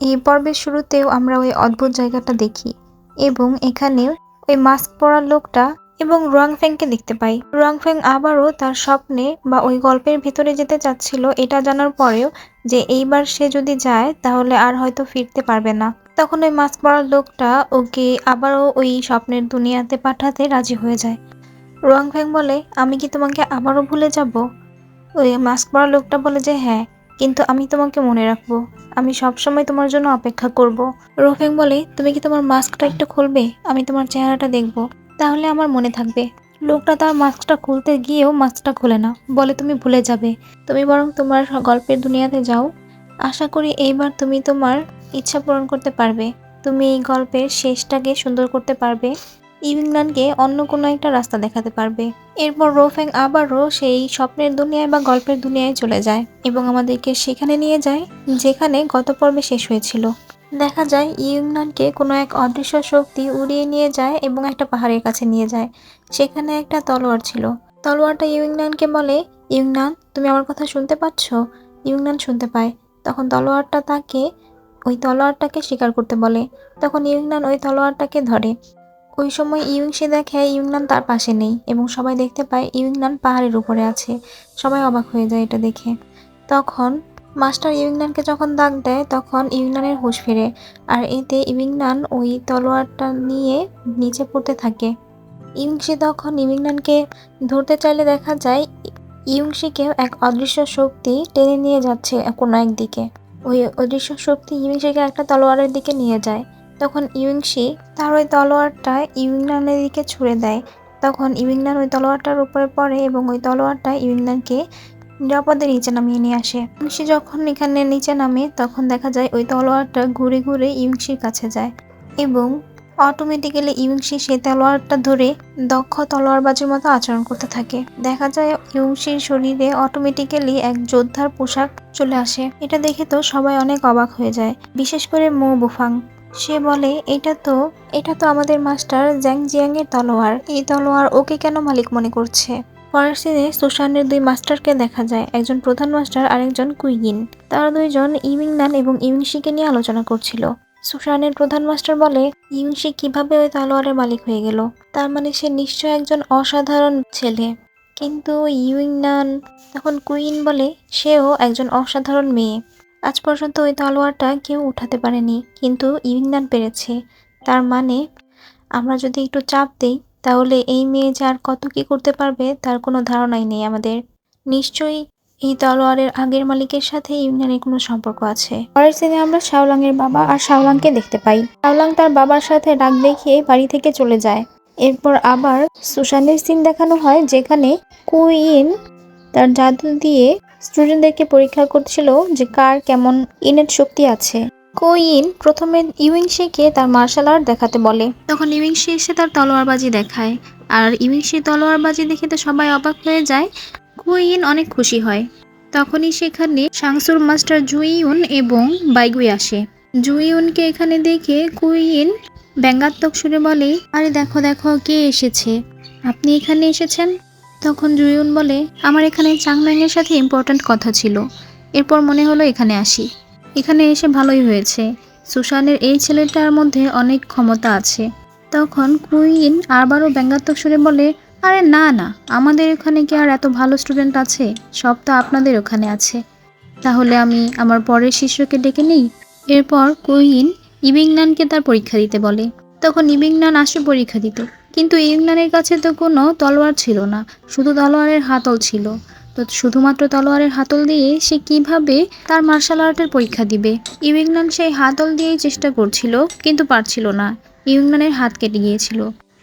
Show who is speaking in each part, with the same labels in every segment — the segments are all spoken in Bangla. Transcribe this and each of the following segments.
Speaker 1: এই পর্বের শুরুতেও আমরা ওই অদ্ভুত জায়গাটা দেখি এবং এখানে ওই মাস্ক পরা লোকটা এবং রুয়াংফেংকে দেখতে পাই। রুয়াংফেং আবারও তার স্বপ্নে বা ওই গল্পের ভিতরে যেতে চাচ্ছিল এটা জানার পরেও যে এইবার সে যদি যায় তাহলে আর হয়তো ফিরতে পারবে না। তখন ওই মাস্ক পরা লোকটা ওকে আবারও ওই স্বপ্নের দুনিয়াতে পাঠাতে রাজি হয়ে যায়। রুয়াংফেং বলে, আমি কি তোমাকে আবারও ভুলে যাব? ওই মাস্ক পরা লোকটা বলে যে হ্যাঁ। কিন্তু আমি তোমাকে মনে রাখব, আমি সবসময় তোমার জন্য অপেক্ষা করব। রোফেং বলে, তুমি কি তোমার মাস্কটা একটু খুলবে? আমি তোমার চেহারাটা দেখব। তাহলে আমার মনে থাকবে, লোকটা তার মাস্কটা খুলতে গিয়েও মাস্কটা খুলে না। বলে, তুমি ভুলে যাবে। তুমি বরং তোমার গল্পের দুনিয়াতে যাও। আশা করি এইবার তুমি তোমার ইচ্ছা পূরণ করতে পারবে। তুমি এই গল্পের শেষটাকে সুন্দর করতে পারবে। ইংল্যান্ডকে অন্য কোনো একটা রাস্তা দেখাতে পারবে। এরপর রোফ্যাং আবারও সেই স্বপ্নের দুনিয়ায় বা গল্পের দুনিয়ায় চলে যায় এবং আমাদেরকে সেখানে নিয়ে যায়, যেখানে গত পর্বে শেষ হয়েছিল। দেখা যায় ইউনানকে কোনো এক অদৃশ্য শক্তি উড়িয়ে নিয়ে যায় এবং একটা পাহাড়ের কাছে নিয়ে যায়, সেখানে একটা তলোয়ার ছিল। তলোয়ারটা ইউংনানকে বলে ইউংনান তুমি আমার কথা শুনতে পাচ্ছ? ইউংনান শুনতে পায়। তখন তলোয়ারটা তাকে, ওই তলোয়ারটাকে স্বীকার করতে বলে। তখন ইউংনান ওই তলোয়ারটাকে ধরে। ওই সময় ইউংসি দেখে ইউংনান তার পাশে নেই এবং সবাই দেখতে পায় ইউংনান পাহাড়ের উপরে আছে। সবাই অবাক হয়ে যায় এটা দেখে। তখন মাস্টার ইউংনানকে যখন দাগ দেয়, তখন ইউংনানের হুঁশ ফেরে আর এতে ইউংনান ওই তলোয়ারটা নিয়ে নিচে পড়তে থাকে। ইউংসি তখন ইউংনানকে ধরতে চাইলে দেখা যায় ইউংসিকে এক অদৃশ্য শক্তি টেনে নিয়ে যাচ্ছে কোনো একদিকে। ওই অদৃশ্য শক্তি ইউংসিকে একটা তলোয়ারের দিকে নিয়ে যায়। তখন ইউংশি তার ওই তলোয়ারটা ইউংনানের দিকে ছুড়ে দেয়। তখন ইউংনান ওই তলোয়ারটার উপরে পড়ে এবং ওই তলোয়ারটা ইউংনানকে নিরাপদে নিচে নামিয়ে নিয়ে আসে। ইউংশি যখন এখানে নিচে নামে, তখন দেখা যায় ওই তলোয়ারটা ঘুরে ঘুরে ইউংশির কাছে যায় এবং অটোমেটিক্যালি ইউংশি সেই তলোয়ারটা ধরে দক্ষ তলোয়ারবাজির মতো আচরণ করতে থাকে। দেখা যায় ইউংশির শরীরে অটোমেটিক্যালি এক যোদ্ধার পোশাক চলে আসে। এটা দেখে তো সবাই অনেক অবাক হয়ে যায়, বিশেষ করে মো বুফাং। সে বলে, এটা তো এটা তো আমাদের মাস্টার জ্যাং জিয়াং এর তলোয়ার। এই তলোয়ার ওকে কেন মালিক মনে করছে? পরের সিনে সুশানের দুই মাস্টারকে দেখা যায়। একজন প্রধান মাস্টার আর একজন কুইগিন। তারা দুইজন ইউইংনান এবং ইউংশিকে নিয়ে আলোচনা করছিল। সুশানের প্রধান মাস্টার বলে ইউংশি কীভাবে ওই তলোয়ারের মালিক হয়ে গেল? তার মানে সে নিশ্চয় একজন অসাধারণ ছেলে। কিন্তু ইউইং নান তখন কুইন বলে, সেও একজন অসাধারণ মেয়ে। আজ পর্যন্ত ওই তলোয়ারটা কেউ উঠাতে পারেনি, কিন্তু ইউইংনান পেরেছে। তার মানে আমরা যদি একটু চাপ দিই, তাহলে এই মেয়ে যে আর কত কি করতে পারবে, তার কোনো ধারণাই নেই আমাদের। নিশ্চয়ই এই তলোয়ারের আগের মালিকের সাথে ইউনিয়নের কোনো সম্পর্ক আছে। পরের সিনে আমরা শাওলাং এর বাবা আর শাওলাংকে দেখতে পাই। শাওলাং তার বাবার সাথে ডাক দেখিয়ে বাড়ি থেকে চলে যায়। এরপর আবার সুশানের সিন দেখানো হয়, যেখানে কুইন তার জাদু দিয়ে স্টুডেন্টদেরকে পরীক্ষা করছিল যে কার কেমন ইনেট শক্তি আছে। কোইন প্রথমে ইউইংশিকে তার মার্শাল আর্ট দেখাতে বলে। তখন ইউইংশি এসে তার তলোয়ারবাজি দেখায়। আর ইউইংশি তলোয়ারবাজি দেখে তো সবাই অবাক হয়ে যায়। কোইন অনেক খুশি হয়। তখনই সেখানে সাংসুর মাস্টার জুইউন এবং বাইগুই আসে। জুইউনকে এখানে দেখে কুইন ব্যঙ্গাত্মক সুরে বলে, আরে দেখো দেখো, কে এসেছে? আপনি এখানে এসেছেন? তখন জুইউন বলে, আমার এখানে চাংম্যাংয়ের সাথে ইম্পর্ট্যান্ট কথা ছিল। এরপর মনে হলো এখানে আসি। এখানে এসে ভালোই হয়েছে। সুশানের এই ছেলেটার মধ্যে অনেক ক্ষমতা আছে। তখন কুইন আবারও ব্যঙ্গাত্মক সুরে বলে, আরে না না, আমাদের এখানে কি আর এত ভালো স্টুডেন্ট আছে? সব তো আপনাদের ওখানে আছে। তাহলে আমি আমার পরের শিষ্যকে ডেকে নিই? এরপর কুইন ইবিংনানকে তার পরীক্ষা দিতে বলে। তখন ইবিংনান আসে পরীক্ষা দিত। কিন্তু ইবিংনানের কাছে তো কোনো তলোয়ার ছিল না, শুধু তলোয়ারের হাতল ছিল। তো শুধুমাত্র তলোয়ারের হাতল দিয়ে সে কীভাবে তার মার্শাল আর্টের পরীক্ষা দিবে? ইবিংনান সেই হাতল দিয়েই চেষ্টা করছিল, কিন্তু পারছিল না। ইবিংনানের হাত কেটে গিয়েছিল।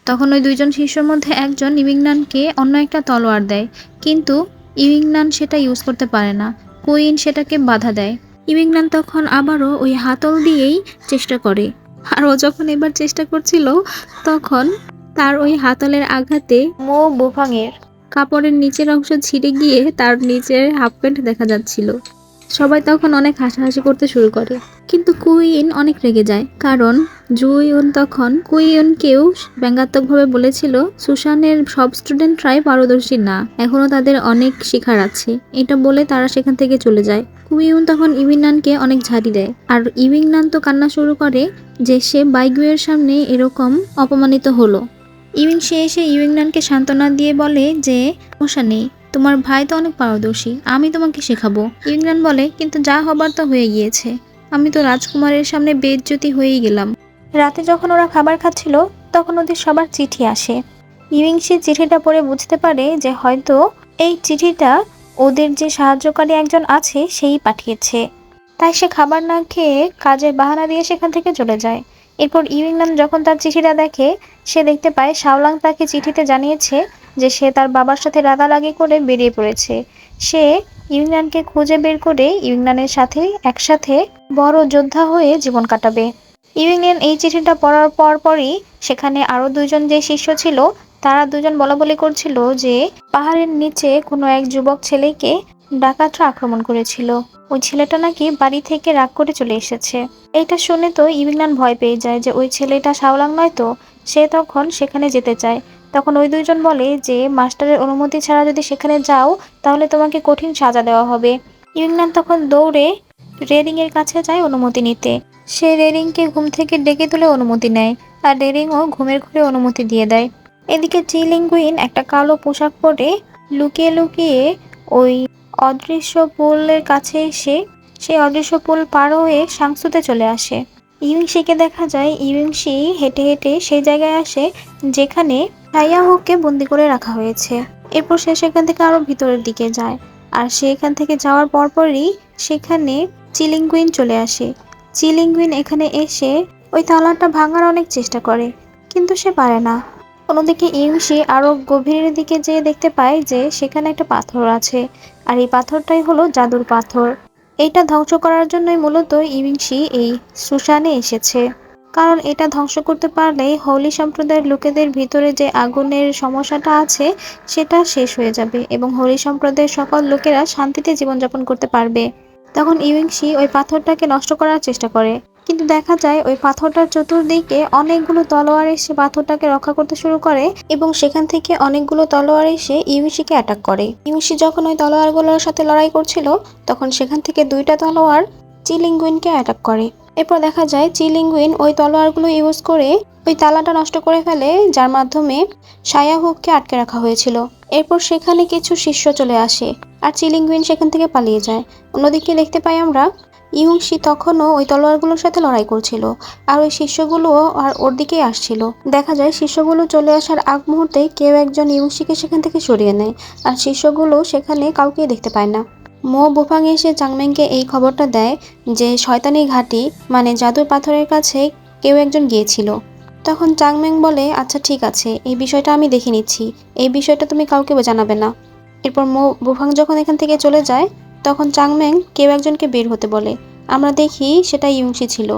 Speaker 1: তখন ওই দুইজন শিষ্যর মধ্যে একজন ইবিংনানকে অন্য একটা তলোয়ার দেয়, কিন্তু ইবিংনান সেটা ইউজ করতে পারে না। কুইন সেটাকে বাধা দেয়। ইবিংনান তখন আবারও ওই হাতল দিয়েই চেষ্টা করে। আর ও যখন এবার চেষ্টা করছিল, তখন তার ওই হাতলের আঘাতে মো বুফাংয়ের কাপড়ের নিচের অংশ ছিঁড়ে গিয়ে তার নিচের হাফ প্যান্ট দেখা যাচ্ছিল। সবাই তখন অনেক হাসাহাসি করতে শুরু করে। কিন্তু কুইন অনেক রেগে যায় কারণ জুইউন তখন কুইনকেও ব্যঙ্গাত্মকভাবে বলেছিল সুশানের সব স্টুডেন্টরাই পারদর্শী না এখনও তাদের অনেক শিখার আছে। এটা বলে তারা সেখান থেকে চলে যায়। কুইউন তখন ইভিনানকে অনেক ঝাড়ি দেয় আর ইভিংনান তো কান্না শুরু করে যে সে বাইগুয়ের সামনে এরকম অপমানিত হলো। ইভিং সে এসে ইভিংনানকে সান্ত্বনা দিয়ে বলে যে সমস্যা নেই, তোমার ভাই তো অনেক পারদর্শী, আমি তোমাকে শেখাবো। ইংল্যান্ড বলে, কিন্তু যা হবার তো হয়ে গিয়েছে। আমি তো রাজকুমারের সামনে বেজ্জতি হয়েই গেলাম। রাতে যখন ওরা খাবার খাচ্ছিল, তখন ওদের সবার চিঠি আসে। ইভিং সে চিঠিটা পড়ে বুঝতে পারে যে হয়তো এই চিঠিটা ওদের যে সাহায্যকারী একজন আছে, সেই পাঠিয়েছে। তাই সে খাবার না খেয়ে কাজের বাহানা দিয়ে সেখান থেকে চলে যায়। এরপর ইউইংল্যান্ড যখন তার চিঠিটা দেখে, সে দেখতে পায় শাওলাং তাকে চিঠিতে জানিয়েছে যে সে তার বাবার সাথে রাগারাগি করে বেরিয়ে পড়েছে। সে ইংল্যান্ডকে খুঁজে বের করে ইংল্যান্ডের সাথে একসাথে বড় যোদ্ধা হয়ে জীবন কাটাবে। ইউইংল্যান্ড এই চিঠিটা পড়ার পর পরই সেখানে আরও দুজন যে শিষ্য ছিল, তারা দুজন বলা বলি করছিল যে পাহাড়ের নিচে কোনো এক যুবক ছেলেকে ডাকাতরা আক্রমণ করেছিল। ওই ছেলেটা নাকি বাড়ি থেকে রাগ করে চলে এসেছে। এটা শুনে তো ইংল্যান্ড ভয় পেয়ে যায় যে, ওই ছেলেটা শাওলাং নয় তো? সে তখন সেখানে যেতে চায়। তখন ওই দুইজন বলে যে, মাস্টারের অনুমতি ছাড়া যদি সেখানে যাও, তাহলে তোমাকে কঠিন সাজা দেওয়া হবে। ইংল্যান্ড তখন দৌড়ে রেরিং এর কাছে যায় অনুমতি নিতে। সে রেরিংকে ঘুম থেকে ডেকে তুলে অনুমতি নেয় আর রেরিংও ঘুমের ঘুরে অনুমতি দিয়ে দেয়। এদিকে চিলিঙ্গুইন একটা কালো পোশাক পরে লুকিয়ে লুকিয়ে ওই অদৃশ্য পুলের কাছে এসে সেই অদৃশ্য পুল পার হয়ে সাংসুতে চলে আসে। ইউংশিকে দেখা যায়, ইউংশি হেঁটে হেঁটে সেই জায়গায় আসে যেখানে হোককে বন্দি করে রাখা হয়েছে। এরপর সে সেখান থেকে আরও ভিতরের দিকে যায় আর সে এখান থেকে যাওয়ার পরপরই সেখানে চিলিঙ্গুইন চলে আসে। চিলিঙ্গুইন এখানে এসে ওই তালাটা ভাঙার অনেক চেষ্টা করে, কিন্তু সে পারে না। অন্যদিকে ইউংশি আরও গভীরের দিকে যেয়ে দেখতে পায় যে সেখানে একটা পাথর আছে, আর এই পাথরটাই হলো জাদুর পাথর। এইটা ধ্বংস করার জন্যই মূলত ইউংশি এই সুশানে এসেছে। কারণ এটা ধ্বংস করতে পারলে হলি সম্প্রদায়ের লোকেদের ভিতরে যে আগুনের সমস্যাটা আছে, সেটা শেষ হয়ে যাবে এবং হলি সম্প্রদায়ের সকল লোকেরা শান্তিতে জীবনযাপন করতে পারবে। তখন ইউংশি ওই পাথরটাকে নষ্ট করার চেষ্টা করে। কিন্তু দেখা যায় ওই পাথরটার চতুর্দিকে অনেকগুলো তলোয়ার এসে পাথরটাকে রক্ষা করতে শুরু করে এবং সেখান থেকে অনেকগুলো তলোয়ার এসে ইউংশিকে অ্যাটাক করে। ইউংশি যখন ওই তলোয়ারগুলোর সাথে লড়াই করছিল, তখন সেখান থেকে দুইটা তলোয়ার চিলিঙ্গুইনকে অ্যাটাক করে। এরপর দেখা যায় চিলিঙ্গুইন ওই তলোয়ারগুলো ইউজ করে ওই তালাটা নষ্ট করে ফেলে, যার মাধ্যমে সায়া হুককে আটকে রাখা হয়েছিল। এরপর সেখানে কিছু শিষ্য চলে আসে আর চিলিঙ্গুইন সেখান থেকে পালিয়ে যায়। অন্যদিকে দেখতে পাই আমরা ইউংশি তখনও ওই তলোয়ারগুলোর সাথে লড়াই করছিল, আর ওই শিষ্যগুলোও আর ওর দিকেই আসছিল। দেখা যায়, শিষ্যগুলো চলে আসার আগ মুহূর্তে কেউ একজন ইউংশিকে সেখান থেকে সরিয়ে নেয়, আর শিষ্যগুলো সেখানে কাউকেই দেখতে পায় না। মো বুফাং এসে চাংমেংকে এই খবরটা দেয় যে শয়তানি ঘাটি মানে জাদুর পাথরের কাছে কেউ একজন গিয়েছিল। তখন চাংমেং বলে আচ্ছা ঠিক আছে, এই বিষয়টা আমি দেখে নিচ্ছি, এই বিষয়টা তুমি কাউকে জানাবে না। এরপর মো বুফাং যখন এখান থেকে চলে যায় তখন চাংম্যাং কেউ একজনকে বের হতে বলে। আমরা দেখি সেটা ইউংশি ছিল।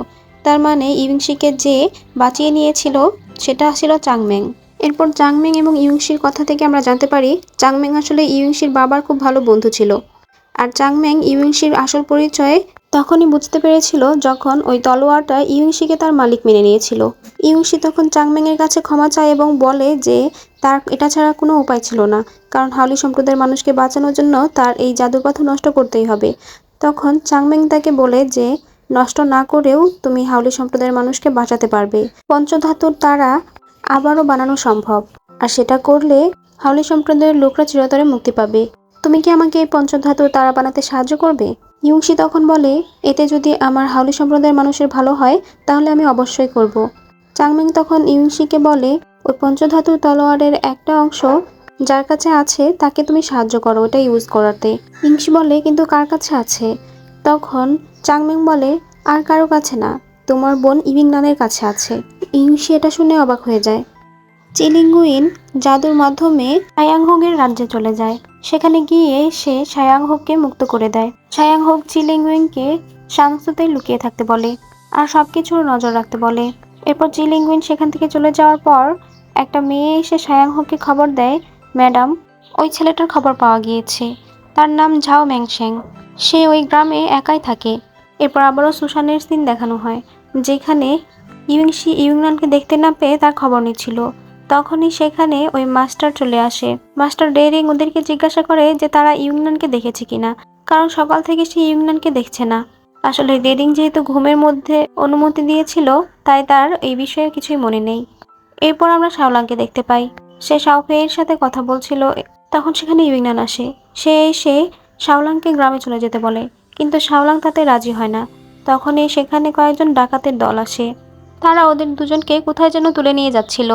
Speaker 1: তার মানে ইউংশিকে যে বাঁচিয়ে নিয়েছিল, সেটা ছিল চাংম্যাং এরপর চাংমেং এবং ইউংশির কথা থেকে আমরা জানতে পারি চাংম্যাং আসলে ইউংশির বাবার খুব ভালো বন্ধু ছিল। আর চাংম্যাং ইউংশির আসল পরিচয় তখনই বুঝতে পেরেছিল যখন ওই তলোয়ারটা ইউংশিকে তার মালিক মেনে নিয়েছিল। ইউংশি তখন চাংমেংয়ের কাছে ক্ষমা চায় এবং বলে যে তার এটা ছাড়া কোনো উপায় ছিল না, কারণ হাউলি সম্প্রদায়ের মানুষকে বাঁচানোর জন্য তার এই জাদুর পাথর নষ্ট করতেই হবে। তখন চাংমেং তাকে বলে যে, নষ্ট না করেও তুমি হাউলি সম্প্রদায়ের মানুষকে বাঁচাতে পারবে। পঞ্চধাতুর তারা আবারও বানানো সম্ভব। আর সেটা করলে হাউলি সম্প্রদায়ের লোকরা চিরতরে মুক্তি পাবে। তুমি কি আমাকে এই পঞ্চধাতুর তারা বানাতে সাহায্য করবে? ইউংশি তখন বলে, এতে যদি আমার হাউলি সম্প্রদায়ের মানুষের ভালো হয়, তাহলে আমি অবশ্যই করব। চাংমেং তখন ইউংশিকে বলে, ওই পঞ্চধাতুর তলোয়ারের একটা অংশ যার কাছে আছে, তাকে তুমি সাহায্য করো ওটা ইউজ করাতে। ইংশি বলে, কিন্তু কার কাছে আছে? তখন চাংমেং বলে, আর কারও কাছে না, তোমার বোন ইভিংনানের কাছে আছে। ইংশি এটা শুনে অবাক হয়ে যায়। চিলিঙ্গুইন জাদুর মাধ্যমে আয়াংহংয়ের রাজ্যে চলে যায়। সেখানে গিয়ে সে সায়াংহোককে মুক্ত করে দেয়। সায়াং সায়াংহোক চিলিঙ্গুইনকে সাংসুতে লুকিয়ে থাকতে বলে আর সব কিছুর নজর রাখতে বলে। এরপর চিলিঙ্গুইন সেখান থেকে চলে যাওয়ার পর একটা মেয়ে এসে সায়াংহোককে খবর দেয়, ম্যাডাম, ওই ছেলেটার খবর পাওয়া গিয়েছে। তার নাম ঝাও ম্যাংশেং।
Speaker 2: সে ওই গ্রামে একাই থাকে। এরপর আবারও সুশানের সিন দেখানো হয়, যেখানে ইউংশি ইউংনানকে দেখতে না পেয়ে তার খবর নিচ্ছিল। তখনই সেখানে ওই মাস্টার চলে আসে। মাস্টার ডেরিং ওদেরকে জিজ্ঞাসা করে যে তারা ইউংনানকে দেখেছে কিনা। কারণ সকাল থেকে সে ইউংনানকে দেখছে না। আসলে ডেরিং যেহেতু ঘুমের মধ্যে অনুমতি দিয়েছিল, তাই তার এই বিষয়ে কিছুই মনে নেই। এরপর আমরা শাওলাংকে দেখতে পাই। সে শাওফেয়ের সাথে কথা বলছিল, তখন সেখানে ইউংনান আসে। সে এসে শাওলাংকে গ্রামে চলে যেতে বলে, কিন্তু শাওলাং তাতে রাজি হয় না। তখনই সেখানে কয়েকজন ডাকাতের দল আসে। তারা ওদের দুজনকে কোথায় যেন তুলে নিয়ে যাচ্ছিল।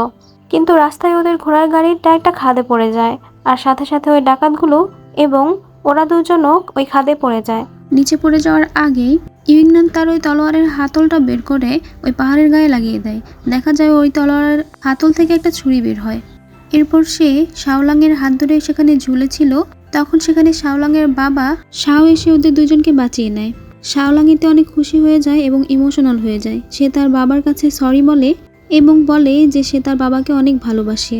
Speaker 2: কিন্তু রাস্তায় ওদের ঘোড়ার গাড়িটা একটা খাদে পড়ে যায়। আর সাথে সাথে ওই ডাকাতগুলো এবং ওরা দুজনও ওই খাদে পড়ে যায়।
Speaker 3: নিচে পড়ে যাওয়ার আগেই ইউইংনান তার ওই তলোয়ারের হাতলটা বের করে ওই পাহাড়ের গায়ে লাগিয়ে দেয়। দেখা যায় ওই তলোয়ারের হাতল থেকে একটা ছুরি বের হয়। এরপর সে শাওলাংয়ের হাত ধরে সেখানে ঝুলেছিল। তখন সেখানে শাওলাংয়ের বাবা শাও এসে ওদের দুজনকে বাঁচিয়ে নেয়। শাওলাং এতে অনেক খুশি হয়ে যায় এবং ইমোশনাল হয়ে যায়। সে তার বাবার কাছে সরি বলে এবং বলে যে সে তার বাবাকে অনেক ভালোবাসে।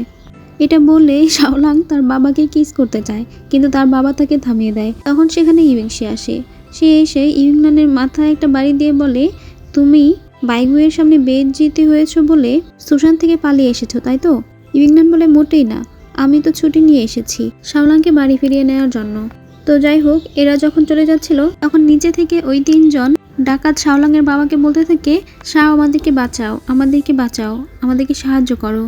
Speaker 3: এটা বলে শাওলাং তার বাবাকে কিস করতে চায়, কিন্তু তার বাবা তাকে থামিয়ে দেয়। তখন সেখানে ইউংশি আসে। সে এসে ইউংনানের মাথায় একটা বাড়ি দিয়ে বলে, তুমি বাইগুয়ের সামনে বেদ জিতে হয়েছো বলে সুশান থেকে পালিয়ে এসেছ, তাই তো? ইউংনান বলে, মোটেই না। আমি তো ছুটি নিয়ে এসেছি। শাওলাংকে বাড়ি ফিরিয়ে নেওয়ার জন্য। তো যাই হোক, এরা যখন চলে যাচ্ছিল, তখন নিচে থেকে ওই তিনজন ডাকাত শাওলাংয়ের বাবাকে বলতে থাকে, শাও, আমাদেরকে বাঁচাও আমাদেরকে বাঁচাও, আমাদেরকে সাহায্য করো।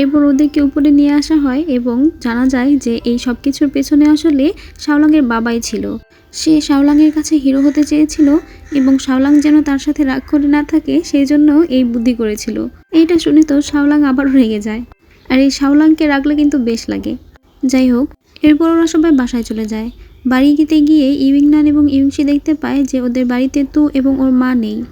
Speaker 3: এরপর ওদেরকে উপরে নিয়ে আসা হয় এবং জানা যায় যে এই সব কিছুর পেছনে আসলে শাওলাংয়ের বাবাই ছিল। সে শাওলাংয়ের কাছে হিরো হতে চেয়েছিল এবং শাওলাং যেন তার সাথে রাগ করে না থাকে, সেই জন্য এই বুদ্ধি করেছিল। এইটা শুনে তো শাওলাং আবার রেগে যায়। আর এই শাওলাংকে রাখলে কিন্তু বেশ লাগে। যাই হোক, এরপর ওরা সবাই বাসায় চলে যায়। বাড়ি গিতে গিয়ে ইউইংনান এবং ইউংশি দেখতে পায় যে ওদের বাড়িতে তু এবং ওর মা নেই।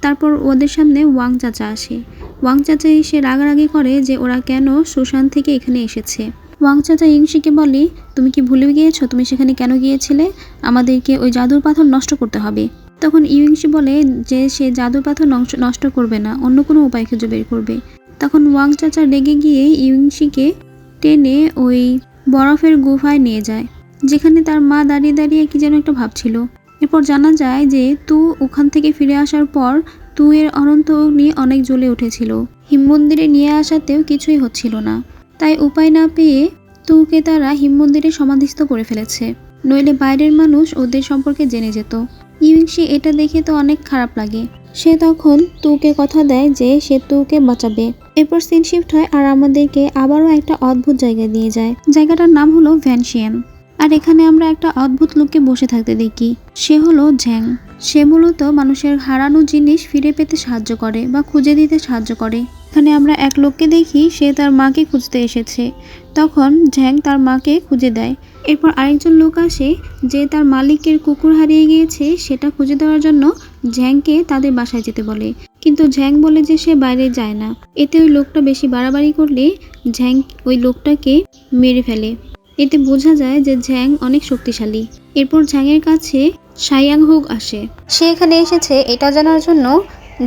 Speaker 3: তারপর ওদের সামনে ওয়াং চাচা আসে। ওয়াং চাচা এসে রাগারাগি করে যে ওরা কেন সুশান থেকে এখানে এসেছে। ওয়াং চাচা ইংশিকে বলে, তুমি কি ভুলে গিয়েছো তুমি সেখানে কেন গিয়েছিলে? আমাদেরকে ওই জাদুর পাথর নষ্ট করতে হবে। তখন ইউংশি বলে যে সে জাদুর পাথর নষ্ট- করবে না, অন্য কোনো উপায় খুঁজে বের করবে। তখন ওয়াং চাচা রেগে গিয়ে ইউংশিকে টেনে ওই বরফের গুহায় নিয়ে যায়। যেখানে তার মা দাঁড়িয়ে দাঁড়িয়ে কি যেন একটা ভাবছিল। এরপর জানা যায় যে তু ওখান থেকে ফিরে আসার পর তু এর অনন্ত অগ্নি অনেক জ্বলে উঠেছিল। হিম মন্দিরে নিয়ে আসাতেও কিছুই হচ্ছিল না। তাই উপায় না পেয়ে তুকে তারা হিম মন্দিরে সমাধিস্থ করে ফেলেছে। নইলে বাইরের মানুষ ওদের সম্পর্কে জেনে যেত। ইউংশি এটা দেখে তো অনেক খারাপ লাগে। সে তখন তুকে কথা দেয় যে সে তুকে বাঁচাবে। এরপর সিন শিফট হয় আর আমাদেরকে আবারও একটা অদ্ভুত জায়গায় নিয়ে যায়। জায়গাটার নাম হলো ভ্যানশিয়ান। আর এখানে আমরা একটা অদ্ভুত লোককে বসে থাকতে দেখি। সে হলো ঝ্যাং সে মূলত মানুষের হারানো জিনিস ফিরে পেতে সাহায্য করে বা খুঁজে দিতে সাহায্য করে। এখানে আমরা এক লোককে দেখি, সে তার মাকে খুঁজতে এসেছে। তখন ঝ্যাং তার মাকে খুঁজে দেয়। এরপর আরেকজন লোক আসে, যে তার মালিকের কুকুর হারিয়ে গিয়েছে, সেটা খুঁজে দেওয়ার জন্য ঝ্যাংকে তাদের বাসায় যেতে বলে। কিন্তু ঝ্যাং বলে যে সে বাইরে যায় না। এতে ওই লোকটা বেশি বাড়াবাড়ি করলে ঝ্যাং ওই লোকটাকে মেরে ফেলে। এতে বোঝা যায় যে ঝ্যাং অনেক শক্তিশালী। এরপর ঝ্যাংয়ের কাছে সাইয়াং হুক আসে।
Speaker 2: সে এখানে এসেছে এটা জানার জন্য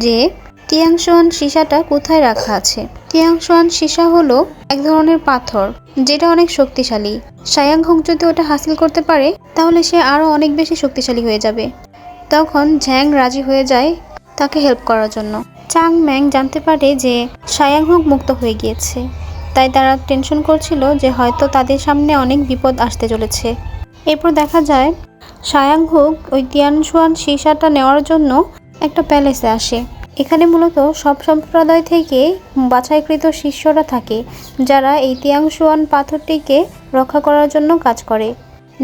Speaker 2: যে টিয়াংশোয়ান সীসাটা কোথায় রাখা আছে? টিয়াংশোয়ান সীসা হলো এক ধরনের পাথর, যেটা অনেক শক্তিশালী। সায়াং হোক যদি ওটা হাসিল করতে পারে, তাহলে সে আরও অনেক বেশি শক্তিশালী হয়ে যাবে। তখন ঝ্যাং রাজি হয়ে যায় তাকে হেল্প করার জন্য। চাং ম্যাং জানতে পারে যে সায়াং হোক মুক্ত হয়ে গিয়েছে। তাই তারা টেনশন করছিল যে হয়তো তাদের সামনে অনেক বিপদ আসতে চলেছে। এরপর দেখা যায় সায়াং হুক ওই তিয়ানশুয়ান সীসাটা নেওয়ার জন্য একটা প্যালেসে আসে। এখানে মূলত সব সম্প্রদায় থেকে বাছাইকৃত শিষ্যরা থাকে, যারা এই তিয়াংশুয়ান পাথরটিকে রক্ষা করার জন্য কাজ করে,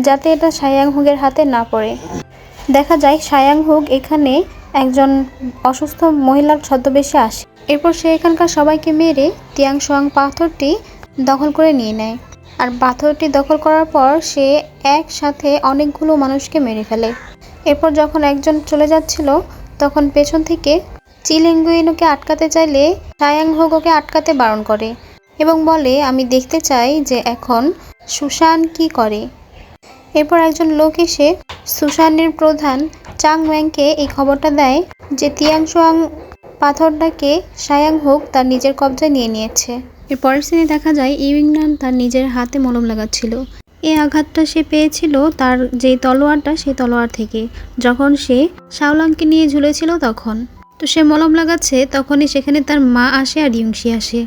Speaker 2: যাতে এটা সায়াং হুগের হাতে না পড়ে। দেখা যায় সায়াং হুক এখানে একজন অসুস্থ মহিলার ছদ্মবেশে আসে। এরপর সে এখানকার সবাইকে মেরে তিয়াংশুয়াং পাথরটি দখল করে নিয়ে নেয়। আর পাথরটি দখল করার পর সে একসাথে অনেকগুলো মানুষকে মেরে ফেলে। এরপর যখন একজন চলে যাচ্ছিল, তখন পেছন থেকে চিলেঙ্গুইনুকে আটকাতে চাইলে সায়াং হোগোকে আটকাতে বারণ করে এবং বলে, আমি দেখতে চাই যে এখন সুশান কি করে। এরপর একজন লোক এসে সুশানের প্রধান চাং ওয়াংকে এই খবরটা দেয় যে তিয়াংশুয়াং পাথরটাকে সায়াং হোক তার নিজের কবজায় নিয়ে নিয়েছে।
Speaker 3: এর পরের সিনে দেখা যায় ইউইংনান তার নিজের হাতে মলম লাগাচ্ছিল।
Speaker 2: এই আঘাতটা সে পেয়েছিল তার যেই তলোয়ারটা, সেই তলোয়ার থেকে। যখন সে শাওলাংকে নিয়ে ঝুলেছিল তখন। তো সে মলম লাগাচ্ছে, তখনই সেখানে তার মা আসে আর ইউংশি আসে।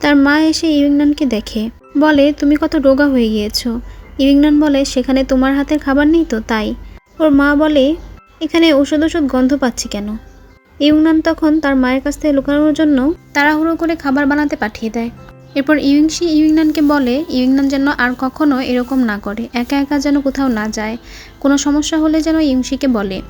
Speaker 2: তার মা এসে ইউংনানকে দেখে। বলে, তুমি কত রোগা হয়ে গিয়েছো। ইউংনান বলে, সেখানে তোমার হাতের খাবার নেই তো, তাই? ওর মা বলে, এখানে ওষুধ ওষুধ গন্ধ পাচ্ছি কেন? ইউংনান তখন তার মায়ের কাছ থেকে লুকানোর জন্য তাড়াহুড়ো করে খাবার বানাতে পাঠিয়ে দেয়। এরপর ইউংশি ইউংনানকে বলে, ইউংনান যেন আর কখনো এরকম না করে, একা একা যেন কোথাও না যায়। কোনো সমস্যা হলে যেন ইউংশিকে বলে।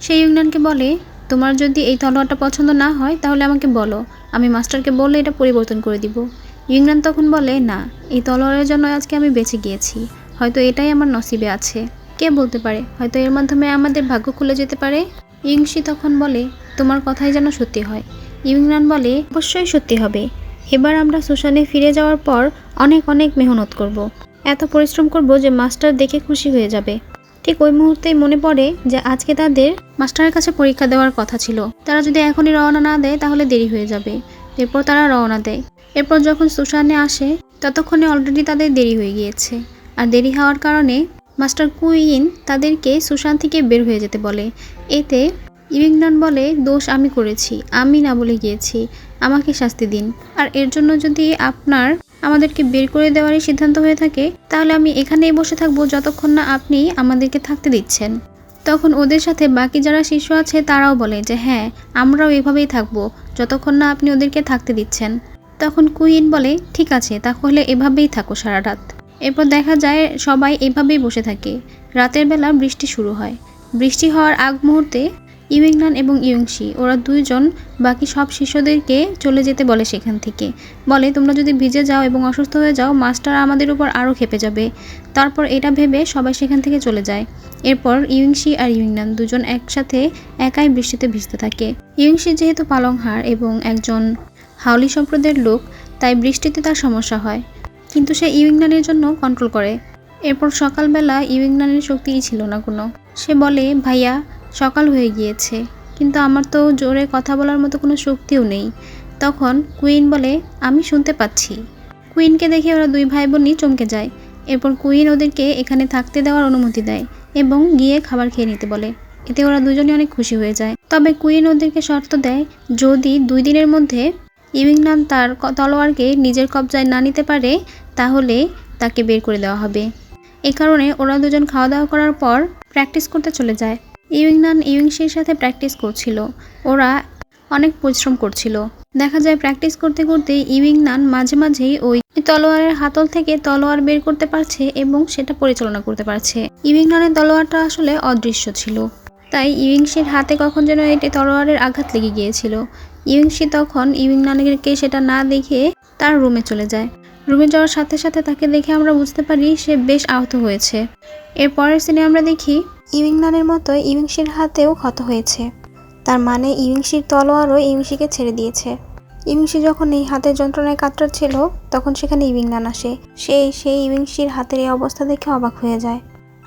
Speaker 2: সে ইউংনানকে বলে, তোমার যদি এই তলোয়ারটা পছন্দ না হয়, তাহলে আমাকে বলো। আমি মাস্টারকে বললে এটা পরিবর্তন করে দিব। ইংল্যান্ড তখন বলে, না, এই তলোয়ারের জন্য আজকে আমি বেঁচে গিয়েছি। হয়তো এটাই আমার নসিবে আছে। কে বলতে পারে? হয়তো এর মাধ্যমে আমাদের ভাগ্য খুলে যেতে পারে? ইংশি তখন বলে, তোমার কথাই যেন সত্যি হয়। ইংল্যান্ড বলে, অবশ্যই সত্যি হবে। এবার আমরা সুশানে ফিরে যাওয়ার পর অনেক অনেক মেহনত করব। এত পরিশ্রম করব যে মাস্টার দেখে খুশি হয়ে যাবে। ঠিক ওই মুহূর্তেই মনে পড়ে যে আজকে তাদের মাস্টারের কাছে পরীক্ষা দেওয়ার কথা ছিল। তারা যদি এখনই রওনা না দেয়, তাহলে দেরি হয়ে যাবে। এরপর তারা রওনা দেয়। এরপর যখন সুশানে আসে, ততক্ষণে অলরেডি তাদের দেরি হয়ে গিয়েছে। আর দেরি হওয়ার কারণে মাস্টার কুইন তাদেরকে সুশান থেকে বের হয়ে যেতে বলে। এতে ইভিংডন বলে, দোষ আমি করেছি, আমি না বলে গিয়েছি, আমাকে শাস্তি দিন। আর এর জন্য যদি আপনার, আমাদেরকে বের করে দেওয়ারই সিদ্ধান্ত হয়ে থাকে, তাহলে আমি এখানেই বসে থাকব যতক্ষণ না আপনি আমাদেরকে থাকতে দিচ্ছেন। তখন ওদের সাথে বাকি যারা শিশু আছে, তারাও বলে যে হ্যাঁ আমরাও এভাবেই থাকব, যতক্ষণ না আপনি ওদেরকে থাকতে দিচ্ছেন। তখন কুইন বলে, ঠিক আছে, তাহলে এভাবেই থাকো সারা রাত। এরপর দেখা যায় সবাই এভাবেই বসে থাকে। রাতের বেলা বৃষ্টি শুরু হয়। বৃষ্টি হওয়ার আগ মুহূর্তে ইউইংনান এবং ইউংশি, ওরা দুইজন, বাকি সব শিশুদেরকে চলে যেতে বলে সেখান থেকে। বলে, তোমরা যদি ভিজে যাও এবং অসুস্থ হয়ে যাও মাস্টার আমাদের উপর আরও খেপে যাবে। তারপর এটা ভেবে সবাই সেখান থেকে চলে যায়। এরপর ইউংশি আর ইউংনান দুজন একসাথে একাই বৃষ্টিতে ভিজতে থাকে। ইউংশি যেহেতু পালংহার এবং একজন হাউলি সম্প্রদায়ের লোক, তাই বৃষ্টিতে তার সমস্যা হয়। কিন্তু সে ইউংনানের জন্য কন্ট্রোল করে। এরপর সকালবেলা ইউংনানের শক্তিই ছিল না কোনো। সে বলে, ভাইয়া, সকাল হয়ে গিয়েছে। কিন্তু আমার তো জোরে কথা বলার মতো কোনো শক্তিও নেই। তখন কুইন বলে, আমি শুনতে পাচ্ছি। কুইনকে দেখে ওরা দুই ভাই বোনই চমকে যায়। এরপর কুইন ওদেরকে এখানে থাকতে দেওয়ার অনুমতি দেয় এবং গিয়ে খাবার খেয়ে নিতে বলে। এতে ওরা দুজনে অনেক খুশি হয়ে যায়। তবে কুইন ওদেরকে শর্ত দেয়, যদি দুই দিনের মধ্যে ইউইংনাম তার তলোয়ারকে নিজের কবজায় না নিতে পারে, তাহলে তাকে বের করে দেওয়া হবে। এ কারণে ওরা দুজন খাওয়া দাওয়া করার পর প্র্যাকটিস করতে চলে যায়। ইউইংনান ইউইংশির সাথে প্র্যাকটিস করছিল। ওরা অনেক পরিশ্রম করছিল। দেখা যায় প্র্যাকটিস করতে করতে ইউইং নান মাঝে মাঝেই ওই তলোয়ারের হাতল থেকে তলোয়ার বের করতে পারছে এবং সেটা পরিচালনা করতে পারছে। ইউইংনানের তলোয়ারটা আসলে অদৃশ্য ছিল। তাই ইউইংশির হাতে কখন যেন এটি তলোয়ারের আঘাত লেগে গিয়েছিল। ইউইংশি তখন ইউইং নানকে সেটা না দেখে তার রুমে চলে যায়। রুমে যাওয়ার সাথে সাথে তাকে দেখে আমরা বুঝতে পারি সে বেশ আহত হয়েছে। এর পরের সিনে আমরা দেখি
Speaker 1: ইউইংনানের মতো ইউইংশির হাতেও ক্ষত হয়েছে। তার মানে ইউইংশির তলোয়ারও ইউইংশিকে ছেড়ে দিয়েছে। ইউইংশি যখন এই হাতের যন্ত্রণায় কাতরাচ্ছিল, তখন সেখানে ইউইংনান আসে। সে সেই ইউইংশির হাতের এই অবস্থা দেখে অবাক হয়ে যায়।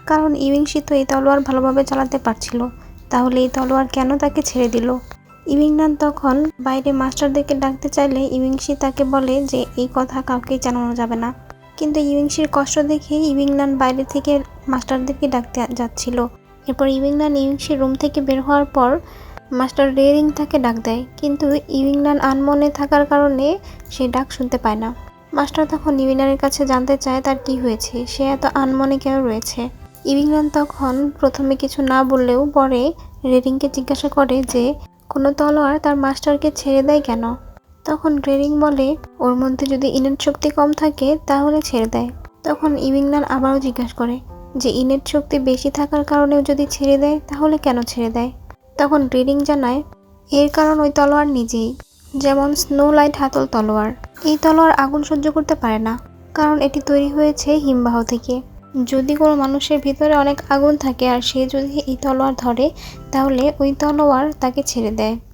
Speaker 1: কারণ ইউইংশি তো এই তলোয়ার ভালোভাবে চালাতে পারছিল। তাহলে এই তলোয়ার কেন তাকে ছেড়ে দিল? ইউইংনান তখন বাইরে মাস্টারদেরকে ডাকতে চাইলে ইউইংশি তাকে বলে যে, এই কথা কাউকেই জানানো যাবে না। কিন্তু ইউইংশির কষ্ট দেখে ইউইংনান বাইরে থেকে মাস্টারদেরকে ডাকতে যাচ্ছিল। এরপর ইউইংনান ইউইংশির রুম থেকে বের হওয়ার পর মাস্টার রেরিং তাকে ডাক দেয়। কিন্তু ইউইংনান আনমনে থাকার কারণে সে ডাক শুনতে পায় না। মাস্টার তখন ইউইংনানের কাছে জানতে চায় তার কি হয়েছে। সে এত আনমনে কেন রয়েছে? ইউইংনান তখন প্রথমে কিছু না বললেও পরে রেরিংকে জিজ্ঞাসা করে যে কোনো তলোয়ার তার মাস্টারকে ছেড়ে দেয় কেন? তখন রেরিং বলে, ওর মধ্যে যদি ইনেট শক্তি কম থাকে, তাহলে ছেড়ে দেয়। তখন ইভিংনার আবারও জিজ্ঞাসা করে, যে ইনেট শক্তি বেশি থাকার কারণেও যদি ছেড়ে দেয়, তাহলে কেন ছেড়ে দেয়? তখন রিডিং জানায়, এর কারণ ওই তলোয়ার নিজেই, যেমন স্নো লাইট হাতল তলোয়ার। এই তলোয়ার আগুন সহ্য করতে পারে না, কারণ এটি তৈরি হয়েছে হিমবাহ থেকে। যদি কোনো মানুষের ভিতরে অনেক আগুন থাকে আর সে যদি এই তলোয়ার ধরে, তাহলে ওই তলোয়ার তাকে ছেড়ে দেয়।